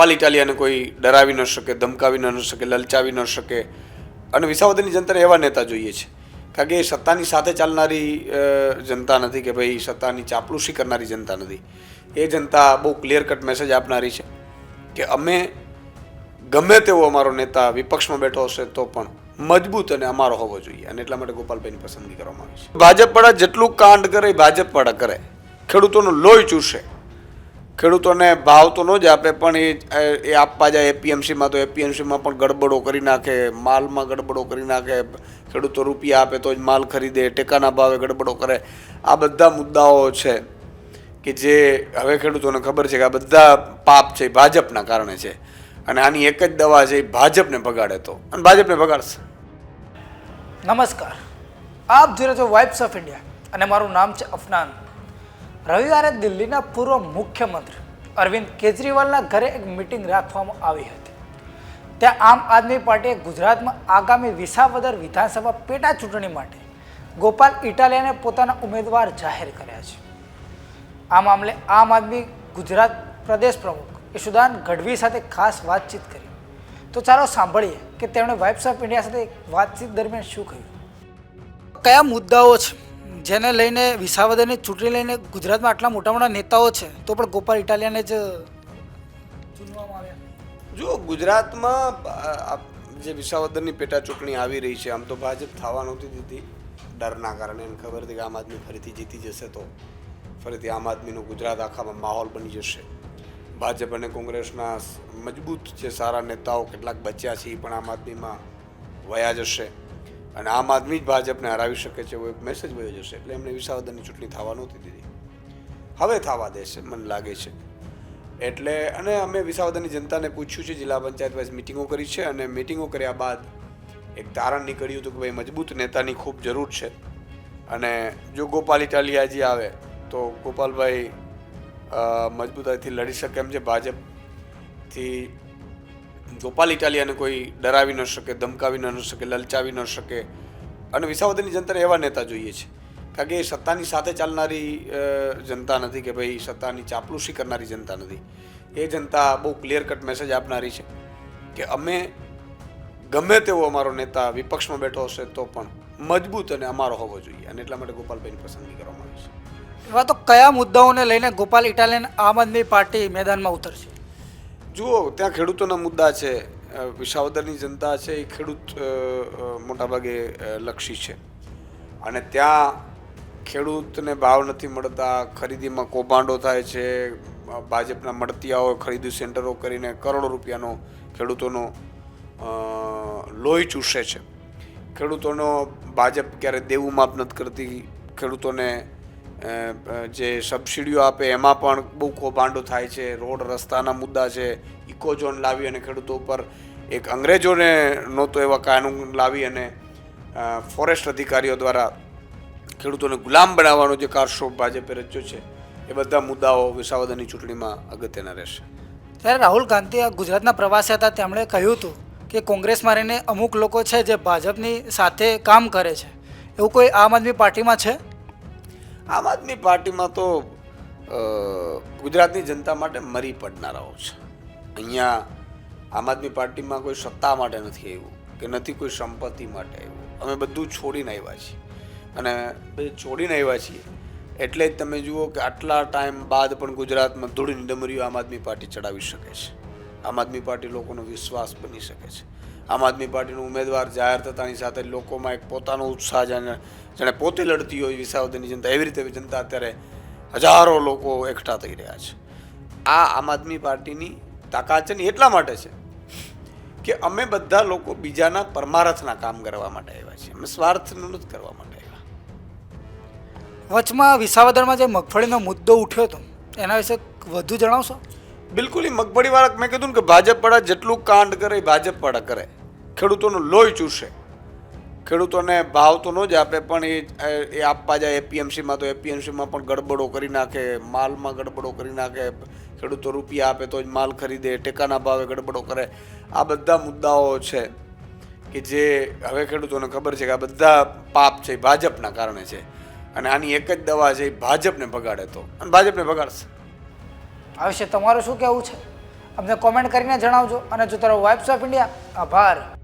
ગોપાલ ઇટાલિયાને કોઈ ડરાવી ન શકે, ધમકાવી ન શકે, લલચાવી ન શકે. અને વિસાવદરની જનતાને એવા નેતા જોઈએ છે. કારણ કે એ સત્તાની સાથે ચાલનારી જનતા નથી કે ભાઈ સત્તાની ચાપલુસી કરનારી જનતા નથી. એ જનતા બહુ ક્લિયર કટ મેસેજ આપનારી છે કે અમે ગમે તેવો અમારો નેતા વિપક્ષમાં બેઠો હશે તો પણ મજબૂત અને અમારો હોવો જોઈએ. અને એટલા માટે ગોપાલભાઈની પસંદગી કરવામાં આવી છે. ભાજપવાળા જેટલું કાંડ કરે, એ ભાજપવાળા કરે. ખેડૂતોનો લોહી ચૂસે ખેડૂતોને ભાવ તો ન જ આપે, પણ એ એ આપવા જાય એપીએમસીમાં તો એપીએમસીમાં પણ ગડબડો કરી નાખે, માલમાં ગડબડો કરી નાખે, ખેડૂતો રૂપિયા આપે તો જ માલ ખરીદે, ટેકાના ભાવે ગડબડો કરે. આ બધા મુદ્દાઓ છે કે જે હવે ખેડૂતોને ખબર છે કે આ બધા પાપ છે ભાજપના કારણે છે. અને આની એક જ દવા છે, એ ભાજપને ભગાડે તો. અને ભાજપને ભગાડશે. નમસ્કાર. આપ જોઈ રહ્યા છો વાઇબ્સ ઓફ ઇન્ડિયા અને મારું નામ છે અફનાન. રવિવારે દિલ્હીના પૂર્વ મુખ્યમંત્રી અરવિંદ કેજરીવાલના ઘરે એક મિટિંગ રાખવામાં આવી હતી. ત્યાં આમ આદમી પાર્ટીએ ગુજરાતમાં આગામી વિસાવદર વિધાનસભા પેટા ચૂંટણી માટે ગોપાલ ઇટાલિયાને પોતાના ઉમેદવાર જાહેર કર્યા છે. આ મામલે આમ આદમી ગુજરાત પ્રદેશ પ્રમુખ ઈશુદાન ગઢવી સાથે ખાસ વાતચીત કરી. તો ચાલો સાંભળીએ કે તેમણે વાઇબ્સ ઓફ ઇન્ડિયા સાથે વાતચીત દરમિયાન શું કહ્યું? કયા મુદ્દાઓ છે? જેને લઈને વિસાવદરની ચૂંટણી લઈને ગુજરાતમાં આટલા મોટા મોટા નેતાઓ છે, તો પણ ગોપાલ ઇટાલિયાને જ જો ગુજરાતમાં જે વિસાવદરની પેટા ચૂંટણી આવી રહી છે, આમ તો ભાજપ થવા નહોતી દીધી. ડરના કારણે એને ખબર હતી કે આમ આદમી ફરીથી જીતી જશે તો ફરીથી આમ આદમીનું ગુજરાત આખામાં માહોલ બની જશે. ભાજપ અને કોંગ્રેસના મજબૂત જે સારા નેતાઓ કેટલાક બચ્યા છે, એ પણ આમ આદમીમાં વયા જશે. અને આમ આદમી જ ભાજપને હરાવી શકે છે એવો એક મેસેજ વયો જશે. એટલે એમણે વિસાવદનની ચૂંટણી થવા નહોતી દીધી. હવે થવા દેશે, મને લાગે છે. એટલે અને અમે વિસાવદરની જનતાને પૂછ્યું છે, જિલ્લા પંચાયત વાઇઝ મિટિંગો કરી છે અને મિટિંગો કર્યા બાદ એક તારણ નીકળ્યું હતું કે ભાઈ મજબૂત નેતાની ખૂબ જરૂર છે. અને જો ગોપાલ ઇટાલિયાજી આવે તો ગોપાલભાઈ મજબૂતાઈથી લડી શકે એમ છે. ભાજપથી ગોપાલ ઇટાલિયાને કોઈ ડરાવી ન શકે, ધમકાવી ન શકે, લલચાવી ન શકે. અને વિસાવદરની જનતાને એવા નેતા જોઈએ છે. કારણ કે એ સત્તાની સાથે ચાલનારી જનતા નથી કે ભાઈ સત્તાની ચાપલુસી કરનારી જનતા નથી. એ જનતા બહુ ક્લિયર કટ મેસેજ આપનારી છે કે અમે ગમે તેવો અમારો નેતા વિપક્ષમાં બેઠો હશે તો પણ મજબૂત અને અમારો હોવો જોઈએ. અને એટલા માટે ગોપાલભાઈની પસંદગી કરવામાં આવી છે. એવા તો કયા મુદ્દાઓને લઈને ગોપાલ ઇટાલિયન આમ આદમી પાર્ટી મેદાનમાં ઉતરશે? જુઓ, ત્યાં ખેડૂતોના મુદ્દા છે. વિસાવદરની જનતા છે, એ ખેડૂત મોટાભાગે લક્ષી છે. અને ત્યાં ખેડૂતને ભાવ નથી મળતા, ખરીદીમાં કૌભાંડો થાય છે. ભાજપના મળતિયાઓ ખરીદી સેન્ટરો કરીને કરોડો રૂપિયાનો ખેડૂતોનો લોહી ચૂસે છે. ખેડૂતોનો ભાજપ ક્યારે દેવું માફ નથી કરતી, ખેડૂતોને જે સબસિડીઓ આપે, એમાં પણ બહુ કૌભાંડો થાય છે. રોડ રસ્તાના મુદ્દા છે. ઇકો ઝોન લાવી અને ખેડૂતો ઉપર એક અંગ્રેજોને નહોતો એવા કાનૂન લાવી અને ફોરેસ્ટ અધિકારીઓ દ્વારા ખેડૂતોને ગુલામ બનાવવાનો જે કારસો ભાજપે રચ્યો છે, એ બધા મુદ્દાઓ વિસાવદનની ચૂંટણીમાં અગત્યના રહેશે. ત્યારે રાહુલ ગાંધી આ ગુજરાતના પ્રવાસે હતા. તેમણે કહ્યું હતું કે કોંગ્રેસમાં રહીને અમુક લોકો છે જે ભાજપની સાથે કામ કરે છે. એવું કોઈ આમ આદમી પાર્ટીમાં છે? આમ આદમી પાર્ટીમાં તો ગુજરાતની જનતા માટે મરી પડનારાઓ છે. અહીંયા આમ આદમી પાર્ટીમાં કોઈ સત્તા માટે નથી આવ્યું, કે નથી કોઈ સંપત્તિ માટે આવ્યું. અમે બધું છોડીને આવ્યા છીએ. અને બધું છોડીને આવ્યા છીએ, એટલે જ તમે જુઓ કે આટલા ટાઈમ બાદ પણ ગુજરાતમાં ધૂળની ડમરીઓ આમ આદમી પાર્ટી ચડાવી શકે છે. આમ આદમી પાર્ટી લોકોનો વિશ્વાસ બની શકે છે. આમ આદમી પાર્ટીનો ઉમેદવાર જાહેર થતાની સાથે લોકોમાં એક પોતાનો ઉત્સાહ જાણે જેણે પોતે લડતી હોય વિસાવદરની જનતા એવી રીતે જનતા અત્યારે હજારો લોકો એકઠા થઈ રહ્યા છે. આ આમ આદમી પાર્ટીની તાકાત છે ને એટલા માટે છે કે અમે બધા લોકો બીજાના પરમારથના કામ કરવા માટે આવ્યા છીએ. અમે સ્વાર્થનું નથી કરવા માટે આવ્યા. વચમાં વિસાવદરમાં જે મગફળીનો મુદ્દો ઉઠ્યો હતો એના વિશે વધુ જણાવશો? બિલકુલ એ મગફળી વાળા મેં કીધું ને કે ભાજપવાળા જેટલું કાંડ કરે એ ભાજપ વાળા કરે. ખેડૂતોનું લોહી ચૂસે. ખેડૂતોને ભાવ તો ન જ આપે, પણ એ એ આપવા જાય એપીએમસીમાં તો એપીએમસીમાં પણ ગડબડો કરી નાખે, માલમાં ગડબડો કરી નાખે. ખેડૂતો રૂપિયા આપે તો જ માલ ખરીદે, ટેકાના ભાવે ગડબડો કરે. આ બધા મુદ્દાઓ છે કે જે હવે ખેડૂતોને ખબર છે કે આ બધા પાપ છે ભાજપના કારણે છે. અને આની એક જ દવા છે, એ ભાજપને ભગાડે તો. અને ભાજપને ભગાડશે. આ વિશે તમારું શું કહેવું છે? અમને કોમેન્ટ કરીને જણાવજો. અને જો તારો વાઇબ્સ ઓફ ઇન્ડિયા આભાર.